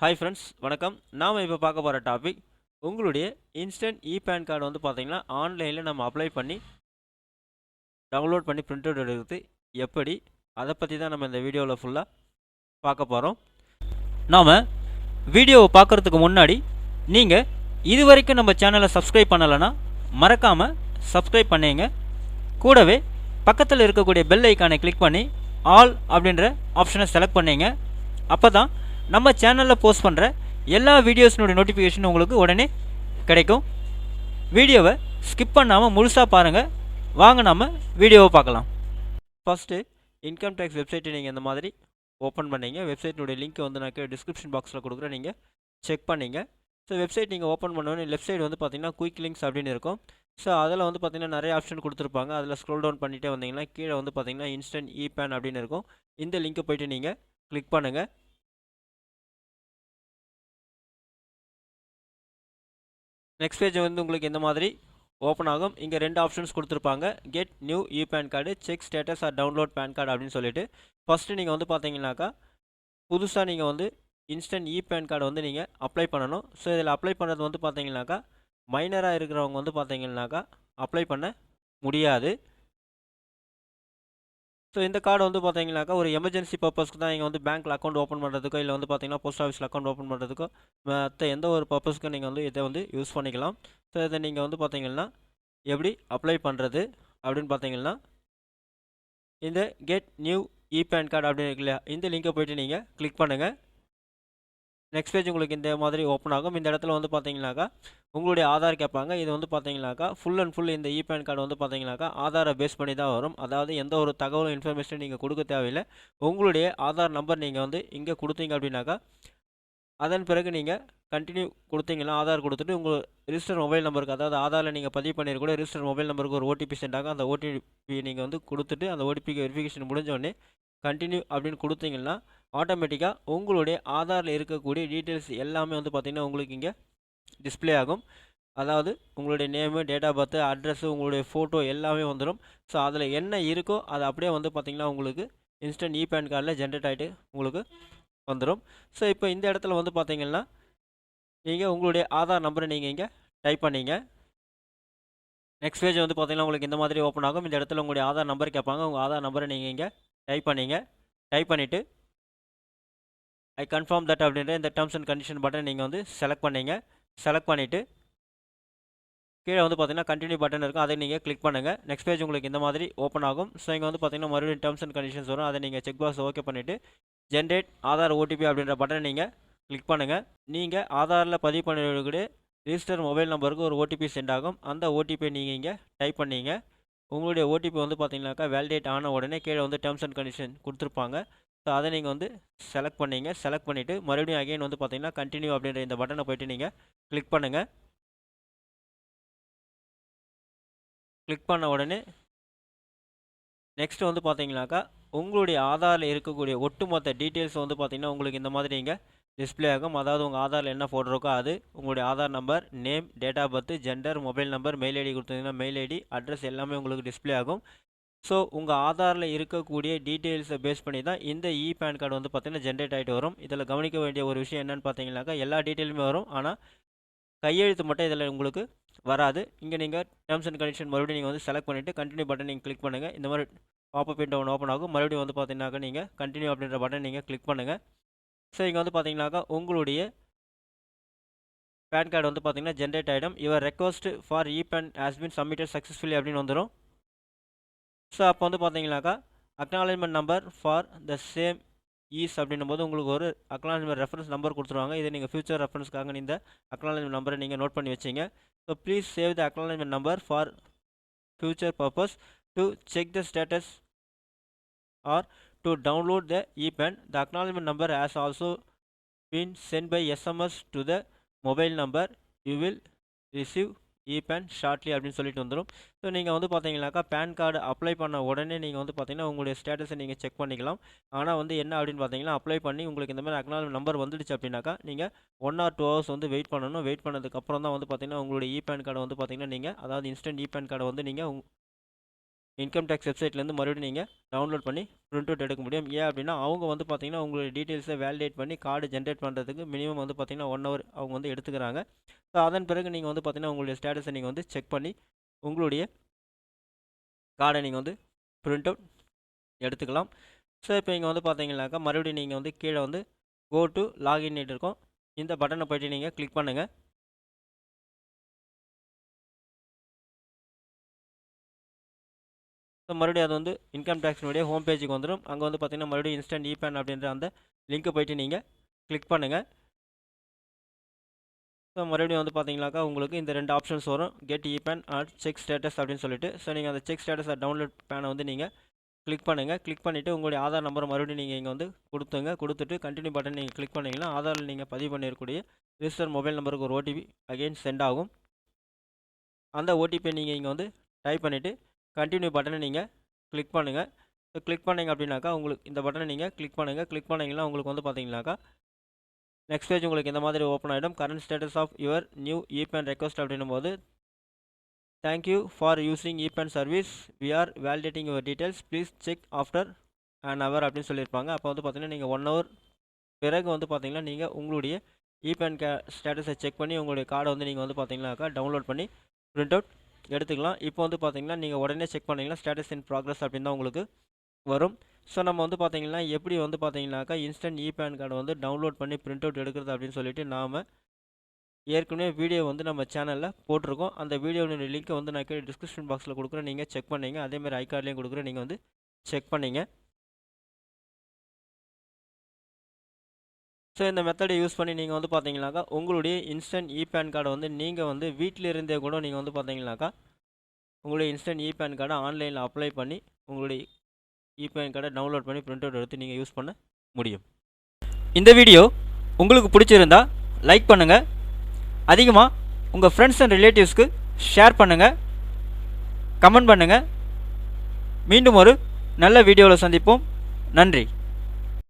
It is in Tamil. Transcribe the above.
ஹாய் ஃப்ரெண்ட்ஸ் வணக்கம். நாம் இப்போ பார்க்க போகிற டாபிக் உங்களுடைய இன்ஸ்டன்ட் இ பேன் கார்டு வந்து பார்த்தீங்கன்னா ஆன்லைனில் நம்ம அப்ளை பண்ணி டவுன்லோட் பண்ணி பிரிண்ட் அவுட் எடுக்கிறது எப்படி அதை பற்றி தான் நம்ம இந்த வீடியோவில் ஃபுல்லாக பார்க்க போகிறோம் நாம் வீடியோவை பார்க்குறதுக்கு முன்னாடி நீங்கள் இது வரைக்கும் நம்ம சேனலை சப்ஸ்கிரைப் பண்ணலைன்னா மறக்காமல் சப்ஸ்கிரைப் பண்ணிங்க. கூடவே பக்கத்தில் இருக்கக்கூடிய பெல் ஐக்கானை கிளிக் பண்ணி ஆல் அப்படின்ற ஆப்ஷனை செலக்ட் பண்ணிங்க. அப்போ தான் நம்ம சேனலில் போஸ்ட் பண்ணுற எல்லா வீடியோஸினுடைய நோட்டிஃபிகேஷன் உங்களுக்கு உடனே கிடைக்கும். வீடியோவை ஸ்கிப் பண்ணாமல் முழுசாக பாருங்கள் வாங்க நாம் வீடியோவை பார்க்கலாம். ஃபஸ்ட்டு இன்கம் டேக்ஸ் வெப்சைட்டை நீங்கள் இந்த மாதிரி ஓப்பன் பண்ணிங்க. வெப்சைட்டினுடைய லிங்க்கை வந்து நான் டிஸ்கிரிப்ஷன் பாக்ஸில் கொடுக்குறேன். நீங்கள் செக் பண்ணீங்க. ஸோ வெப்சைட் நீங்கள் ஓப்பன் பண்ணோன்னே லெஃப்ட் சைடு வந்து பார்த்தீங்கன்னா குயிக் லிங்க்ஸ் அப்படின்னு இருக்கும். ஸோ அதில் வந்து பார்த்திங்கன்னா நிறைய ஆப்ஷன் கொடுத்துருப்பாங்க. அதில் ஸ்க்ரோல் டவுன் பண்ணிகிட்டே வந்தீங்கன்னா கீழே வந்து பார்த்தீங்கன்னா இன்ஸ்டன்ட் இ பேன் அப்படின்னு இருக்கும். இந்த லிங்க்கை போயிட்டு நீங்கள் கிளிக் பண்ணுங்கள் நெக்ஸ்ட் பேஜ் வந்து உங்களுக்கு இந்த மாதிரி ஓப்பன் ஆகும்? இங்கே ரெண்டு ஆப்ஷன்ஸ் கொடுத்துருப்பாங்க. Get new e PAN card check status or download PAN card அப்படின்னு சொல்லிட்டு. ஃபஸ்ட்டு நீங்கள் வந்து பார்த்தீங்கன்னாக்கா புதுசாக நீங்கள் வந்து இன்ஸ்டன்ட் இ பேன் கார்டு வந்து நீங்கள் அப்ளை பண்ணணும். ஸோ இதில் அப்ளை பண்ணுறது வந்து பார்த்தீங்கன்னாக்கா மைனராக இருக்கிறவங்க வந்து பார்த்தீங்கன்னாக்கா அப்ளை பண்ண முடியாது. ஸோ இந்த கார்டு வந்து பார்த்தீங்கன்னாக்கா ஒரு எமர்ஜென்சி பர்பஸ்க்கு தான் நீங்கள் வந்து பேங்க்கில் அக்கௌண்ட் ஓப்பன் பண்ணுறதுக்கோ இல்லை வந்து பார்த்தீங்கன்னா போஸ்ட் ஆஃபீஸில் அக்கௌண்ட் ஓப்பன் பண்ணுறதுக்கோ மற்ற எந்த ஒரு பர்பஸ்க்கும் நீங்கள் வந்து இதை வந்து யூஸ் பண்ணிக்கலாம். ஸோ இதை நீங்கள் வந்து பார்த்தீங்கன்னா எப்படி அப்ளை பண்ணுறது அப்படின்னு பார்த்தீங்கன்னா இந்த get new e PAN card அப்படின்னு இருக்கு இல்லையா இந்த லிங்கை போயிட்டு நீங்கள் கிளிக் பண்ணுங்கள் நெக்ஸ்ட் பேஜ் உங்களுக்கு இந்த மாதிரி ஓப்பன் ஆகும். இந்த இடத்துல வந்து பார்த்தீங்கன்னாக்கா உங்களுடைய ஆதார் கேட்பாங்க. இது வந்து பார்த்தீங்கன்னாக்கா ஃபுல் அண்ட் ஃபுல் இந்த இ பேன் கார்டு வந்து பார்த்தீங்கன்னாக்கா ஆதாரை பேஸ் பண்ணி தான் வரும். அதாவது எந்த ஒரு தகவலும் இன்ஃபர்மேஷன் நீங்கள் கொடுக்க தேவையில்லை. உங்களுடைய ஆதார் நம்பர் நீங்கள் வந்து இங்கே கொடுத்தீங்க அப்படின்னாக்கா அதன் பிறகு நீங்கள் கண்டினியூ கொடுத்தீங்கன்னா ஆதார் கொடுத்துட்டு உங்கள் ரிஜிஸ்டர் மொபைல் நம்பருக்கு அதாவது ஆதாரில் நீங்கள் பதிவு பண்ணியிருக்கூட ரிஜிஸ்டர் மொபைல் நம்பருக்கு ஒரு ஓடிபி சென்ட் ஆகும். அந்த ஓடிபி நீங்கள் வந்து கொடுத்துட்டு அந்த ஓடிபிக்கு வெரிஃபிகேஷன் முடிஞ்சோடனே கண்டினியூ அப்படின்னு கொடுத்தீங்கன்னா ஆட்டோமேட்டிக்காக உங்களுடைய ஆதாரில் இருக்கக்கூடிய டீட்டெயில்ஸ் எல்லாமே வந்து பார்த்திங்கன்னா உங்களுக்கு இங்கே டிஸ்பிளே ஆகும். அதாவது உங்களுடைய name date of birth address உங்களுடைய ஃபோட்டோ எல்லாமே வந்துடும் ஸோ அதில் என்ன இருக்கோ அது அப்படியே வந்து பார்த்திங்கன்னா உங்களுக்கு இன்ஸ்டன்ட் இ பேன் கார்டில் ஜென்ரேட் ஆகிட்டு உங்களுக்கு வந்துடும் ஸோ இப்போ இந்த இடத்துல வந்து பார்த்தீங்கன்னா நீங்கள் உங்களுடைய ஆதார் நம்பரை நீங்கள் இங்கே டைப் பண்ணிங்க. நெக்ஸ்ட் பேஜ் வந்து பார்த்திங்கன்னா உங்களுக்கு இந்த மாதிரி ஓப்பன் ஆகும். இந்த இடத்துல உங்களுடைய ஆதார் நம்பர் கேட்பாங்க. உங்கள் ஆதார் நம்பரை நீங்கள் இங்கே டைப் பண்ணிங்க. டைப் பண்ணிவிட்டு ஐ கன்ஃபார்ம் தட் அப்படின்ற இந்த டேர்ம்ஸ் அண்ட் கண்டிஷன் பட்டன் நீங்கள் வந்து செலக்ட் பண்ணிங்க. செலக்ட் பண்ணிவிட்டு கீழே வந்து பார்த்தீங்கன்னா கண்டினியூ பட்டன் இருக்கும். அதை நீங்கள் கிளிக் பண்ணுங்கள் நெக்ஸ்ட் பேஜ் உங்களுக்கு இந்த மாதிரி ஓப்பன் ஆகும். ஸோ இங்கே வந்து பார்த்தீங்கன்னா மறுபடியும் டேர்ம்ஸ் அண்ட் கண்டிஷன்ஸ் வரும். அதை நீங்கள் செக் பாக்ஸ் ஓகே பண்ணிவிட்டு ஜென்ரேட் ஆதார் ஓடிபி அப்படின்ற பட்டனை நீங்கள் கிளிக் பண்ணுங்கள் நீங்கள் ஆதாரில் பதிவு பண்ணிவிட்டு ரிஜிஸ்டர் மொபைல் நம்பருக்கு ஒரு ஓடிபி சென்ட் ஆகும். அந்த ஓடிபியை நீங்கள் இங்கே டைப் பண்ணீங்க. உங்களுடைய ஓடிபி வந்து பார்த்தீங்கன்னாக்கா வேலிடேட் ஆன உடனே கீழே வந்து டேர்ம்ஸ் அண்ட் கண்டிஷன் கொடுத்துருப்பாங்க. ஸோ அதை நீங்கள் வந்து செலக்ட் பண்ணீங்க. செலக்ட் பண்ணிவிட்டு மறுபடியும் அகைன் வந்து பார்த்தீங்கன்னா கண்டினியூ அப்படின்ற இந்த பட்டனை போய்ட்டு நீங்கள் கிளிக் பண்ணுங்கள் கிளிக் பண்ண உடனே நெக்ஸ்ட் வந்து பார்த்தீங்கன்னாக்கா உங்களுடைய ஆதாரில் இருக்கக்கூடிய ஒட்டுமொத்த டீட்டெயில்ஸ் வந்து பார்த்திங்கன்னா உங்களுக்கு இந்த மாதிரி நீங்கள் டிஸ்பிளே ஆகும். அதாவது உங்கள் ஆதாரில் என்ன ஃபோட்டோ இருக்கோ அது உங்களுடைய Aadhaar number name date of birth gender mobile number mail ID கொடுத்தீங்கன்னா மெயில் ஐடி அட்ரஸ் எல்லாமே உங்களுக்கு டிஸ்பிளே ஆகும். ஸோ உங்கள் ஆதாரில் இருக்கக்கூடிய டீட்டெயில்ஸை பேஸ் பண்ணி தான் இந்த இ பேன் கார்டு வந்து பார்த்தீங்கன்னா ஜென்ரேட் ஆகிட்டு வரும். இதில் கவனிக்க வேண்டிய ஒரு விஷயம் என்னென்னு பார்த்தீங்கன்னாக்கா எல்லா டீட்டெயிலுமே வரும். ஆனால் கையெழுத்து மட்டும் இதில் உங்களுக்கு வராது. இங்கே நீங்கள் டேர்ம்ஸ் அண்ட் கண்டிஷன் மறுபடியும் நீங்கள் வந்து செலக்ட் பண்ணிவிட்டு கண்டினியூ பட்டன் நீங்கள் கிளிக் பண்ணுங்கள் இந்த மாதிரி பாப்பப் விண்டோ ஒன்று ஓப்பன் ஆகும். மறுபடியும் வந்து பார்த்தீங்கன்னாக்கா நீங்கள் கண்டினியூ அப்படின்ற பட்டன் நீங்கள் கிளிக் பண்ணுங்கள் ஸோ இங்கே வந்து பார்த்தீங்கன்னாக்கா உங்களுடைய பேன் கார்டு வந்து பார்த்தீங்கன்னா ஜென்ரேட் ஆகிடும் your request for e PAN has been submitted successfully அப்படின்னு வந்துடும் ஸோ அப்போ வந்து பார்த்தீங்கன்னாக்கா acknowledgement number for the same is அப்படின்னும் போது உங்களுக்கு ஒரு அக்னாலஜ்மெண்ட் ரெஃபரன்ஸ் நம்பர் கொடுத்துருவாங்க. இதை நீங்கள் ஃபியூச்சர் ரெஃபரன்ஸ்க்காக இந்த அக்னாலஜ்மெண்ட் நம்பரை நீங்கள் நோட் பண்ணி வச்சிங்க. So please save the acknowledgement number for future purpose to check the status or to download the e PAN the acknowledgement number has also been sent by SMS to the mobile number you will receive e PAN shortly அப்படின்னு சொல்லிட்டு வந்துடும் ஸோ நீங்கள் வந்து பார்த்தீங்கன்னாக்கா பேன் கார்டு அப்ளை பண்ண உடனே நீங்கள் வந்து பார்த்தீங்கன்னா உங்களுடைய ஸ்டேட்டஸை நீங்கள் செக் பண்ணிக்கலாம். ஆனால் வந்து என்ன அப்படின்னு பார்த்தீங்கன்னா அப்ளை பண்ணி உங்களுக்கு இந்த மாதிரி அக்னாலஜ் நம்பர் வந்துடுச்சு அப்படின்னாக்கா நீங்கள் ஒன் ஆர் டூ ஹவர்ஸ் வந்து வெயிட் பண்ணணும். வெயிட் பண்ணதுக்கப்புறம் தான் வந்து பார்த்தீங்கன்னா உங்களுடைய இ பேன் கார்டை வந்து பார்த்தீங்கன்னா நீங்கள் அதாவது இன்ஸ்டன்ட் இ பேன் கார்டை வந்து நீங்கள் இன்கம் டேக்ஸ் வெப்சைட்லேருந்து மறுபடியும் நீங்கள் டவுன்லோட் பண்ணி பிரிண்ட் அவுட் எடுக்க முடியும். ஏன் அப்படின்னா அவங்க வந்து பார்த்தீங்கன்னா உங்களுடைய டீட்டெயில்ஸை வேலிடேட் பண்ணி கார்டு ஜென்ரேட் பண்ணுறதுக்கு மினிமம் வந்து பார்த்தீங்கன்னா ஒன் ஹவர் அவங்க வந்து எடுத்துக்கிறாங்க. ஸோ அதன் பிறகு நீங்கள் வந்து பார்த்தீங்கன்னா உங்களுடைய ஸ்டேட்டஸை நீங்கள் வந்து செக் பண்ணி உங்களுடைய கார்டை நீங்கள் வந்து பிரிண்ட் அவுட் எடுத்துக்கலாம். ஸோ இப்போ இங்கே வந்து பார்த்தீங்கன்னாக்கா மறுபடியும் நீங்கள் வந்து கீழே வந்து கோ டு லாகின் இருக்கும். இந்த பட்டனை போய்ட்டு நீங்கள் கிளிக் பண்ணுங்கள் ஸோ மறுபடியும் அது வந்து இன்கம் டேக்ஸினுடைய ஹோம் பேஜுக்கு வந்துடும் அங்கே வந்து பார்த்தீங்கன்னா மறுபடியும் இன்ஸ்டன்ட் இபேன் அப்படின்ற அந்த லிங்க்கை போயிட்டு நீங்கள் கிளிக் பண்ணுங்கள் ஸோ மறுபடியும் வந்து பார்த்தீங்கன்னாக்கா உங்களுக்கு இந்த ரெண்டு ஆப்ஷன்ஸ் வரும். Get e PAN and check status அப்படின்னு சொல்லிட்டு. ஸோ நீங்கள் அந்த செக் ஸ்டேட்டஸை டவுன்லோட் பேனை வந்து நீங்கள் கிளிக் பண்ணுங்கள் கிளிக் பண்ணிவிட்டு உங்களுடைய ஆதார் நம்பரை மறுபடியும் நீங்கள் இங்கே வந்து கொடுத்துங்க. கொடுத்துட்டு கண்டினியூ பட்டன் நீங்கள் கிளிக் பண்ணிங்கன்னா ஆதாரில் நீங்கள் பதிவு பண்ணியிருக்கக்கூடிய ரிஜிஸ்டர் மொபைல் நம்பருக்கு ஒரு ஓடிபி அகெயின் சென்ட் ஆகும். அந்த ஓடிபியை நீங்கள் இங்கே வந்து டைப் பண்ணிவிட்டு கண்டினியூ பட்டனை நீங்கள் கிளிக் பண்ணுங்கள் ஸோ கிளிக் பண்ணிங்க அப்படின்னாக்கா உங்களுக்கு இந்த பட்டனை நீங்கள் கிளிக் பண்ணுங்கள் கிளிக் பண்ணிங்கன்னா உங்களுக்கு வந்து பார்த்தீங்கன்னாக்கா நெக்ஸ்ட் பேஜ் உங்களுக்கு இந்த மாதிரி ஓப்பன் ஆகிடும் current status of your new e PAN request அப்படின்னும் போது thank you for using e PAN service we are validating your details please check after an hour அப்படின்னு சொல்லியிருப்பாங்க. அப்போ வந்து பார்த்தீங்கன்னா நீங்கள் ஒன் ஹவர் பிறகு வந்து பார்த்தீங்கன்னா நீங்கள் உங்களுடைய இபேன் கே ஸ்டேட்டஸை செக் பண்ணி உங்களுடைய கார்டை வந்து நீங்கள் வந்து பார்த்தீங்கன்னாக்கா டவுன்லோட் பண்ணி ப்ரிண்ட் அவுட் எடுத்துக்கலாம். இப்போ வந்து பார்த்தீங்கன்னா நீங்கள் உடனே செக் பண்ணிங்கன்னா ஸ்டேட்டஸ் இன் ப்ராக்ரஸ் அப்படின்னு தான் உங்களுக்கு வரும். ஸோ நம்ம வந்து பார்த்தீங்கன்னா எப்படி வந்து பார்த்தீங்கன்னாக்கா இன்ஸ்டன்ட் இ பேன் கார்டு வந்து டவுன்லோட் பண்ணி பிரிண்ட் அவுட் எடுக்கிறது அப்படின்னு சொல்லிட்டு நாம் ஏற்கனவே வீடியோ வந்து நம்ம சேனலில் போட்டிருக்கோம். அந்த வீடியோனுடைய லிங்க்கை வந்து நான் கீழே டிஸ்கிரிப்ஷன் பாக்ஸில் கொடுக்குறேன். நீங்கள் செக் பண்ணிங்க. அதேமாதிரி ஐ கார்ட்லேயும் கொடுக்குறேன். நீங்கள் வந்து செக் பண்ணிங்க. ஸோ இந்த மெத்தடை யூஸ் பண்ணி நீங்கள் வந்து பார்த்தீங்கன்னாக்கா உங்களுடைய இன்ஸ்டன்ட் இ பேன் கார்டை வந்து நீங்கள் வந்து வீட்டில் இருந்தே கூட நீங்கள் வந்து பார்த்தீங்கன்னாக்கா உங்களுடைய இன்ஸ்டன்ட் இ பேன் கார்டை ஆன்லைனில் அப்ளை பண்ணி உங்களுடைய இ பேன் கார்டை டவுன்லோட் பண்ணி பிரிண்ட் அவுட் எடுத்து நீங்கள் யூஸ் பண்ண முடியும். இந்த வீடியோ உங்களுக்கு பிடிச்சிருந்தா லைக் பண்ணுங்கள் அதிகமாக உங்கள் ஃப்ரெண்ட்ஸ் அண்ட் ரிலேட்டிவ்ஸ்க்கு ஷேர் பண்ணுங்கள் கமெண்ட் பண்ணுங்கள் மீண்டும் ஒரு நல்ல வீடியோவில் சந்திப்போம். நன்றி.